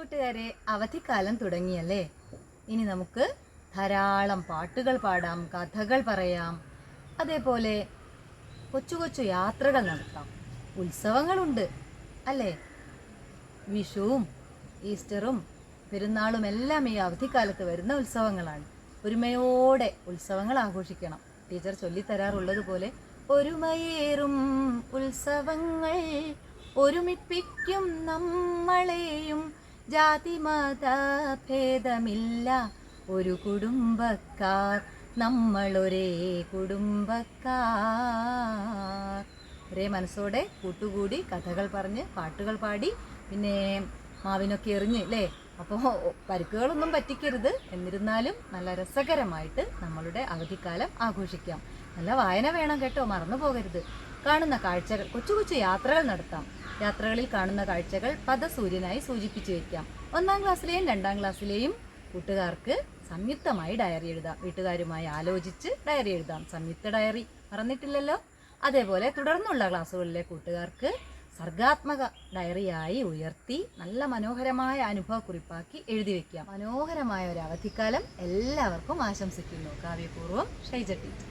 കൂട്ടുകാരെ അവധിക്കാലം തുടങ്ങിയല്ലേ? ഇനി നമുക്ക് ധാരാളം പാട്ടുകൾ പാടാം കഥകൾ പറയാം. അതേപോലെ കൊച്ചു കൊച്ചു യാത്രകൾ നടത്താം. ഉത്സവങ്ങളുണ്ട് അല്ലേ? വിഷുവും ഈസ്റ്ററും പെരുന്നാളും എല്ലാം ഈ അവധിക്കാലത്ത് വരുന്ന ഉത്സവങ്ങളാണ്. ഒരുമയോടെ ഉത്സവങ്ങൾ ആഘോഷിക്കണം. ടീച്ചർ ചൊല്ലിത്തരാറുള്ളത് ഒരുമയേറും ഉത്സവങ്ങൾ ഒരുമിപ്പിക്കും നമ്മളെയും. ജാതി മത ഭേദമില്ല ഒരു കുടുംബക്കാർ നമ്മളൊരേ കുടുംബക്കാർ. ഒരേ മനസ്സോടെ കൂട്ടുകൂടി കഥകൾ പറഞ്ഞ് പാട്ടുകൾ പാടി പിന്നെ മാവിനൊക്കെ എറിഞ്ഞ് അല്ലേ അപ്പോൾ പരുക്കുകളൊന്നും പറ്റിക്കരുത്. എന്നിരുന്നാലും നല്ല രസകരമായിട്ട് നമ്മളുടെ അവധിക്കാലം ആഘോഷിക്കാം. നല്ല വായന വേണം കേട്ടോ മറന്നു പോകരുത് കാണുന്ന കാഴ്ചകൾ കൊച്ചു കൊച്ചു യാത്രകൾ നടത്താം. യാത്രകളിൽ കാണുന്ന കാഴ്ചകൾ പദസൂര്യനായി സൂചിപ്പിച്ചു വയ്ക്കാം ഒന്നാം ക്ലാസ്സിലെയും രണ്ടാം ക്ലാസ്സിലെയും കൂട്ടുകാർക്ക് സംയുക്തമായി ഡയറി എഴുതാം. വീട്ടുകാരുമായി ആലോചിച്ച് ഡയറി എഴുതാം. സംയുക്ത ഡയറി. മറന്നിട്ടില്ലല്ലോ? അതേപോലെ തുടർന്നുള്ള ക്ലാസ്സുകളിലെ കൂട്ടുകാർക്ക് സർഗാത്മക ഡയറിയായി ഉയർത്തി നല്ല മനോഹരമായ അനുഭവക്കുറിപ്പാക്കി എഴുതി വെക്കാം. മനോഹരമായ ഒരു അവധിക്കാലം എല്ലാവർക്കും ആശംസിക്കുന്നു. കാവ്യപൂർവം ഷൈജ ടീച്ചർ.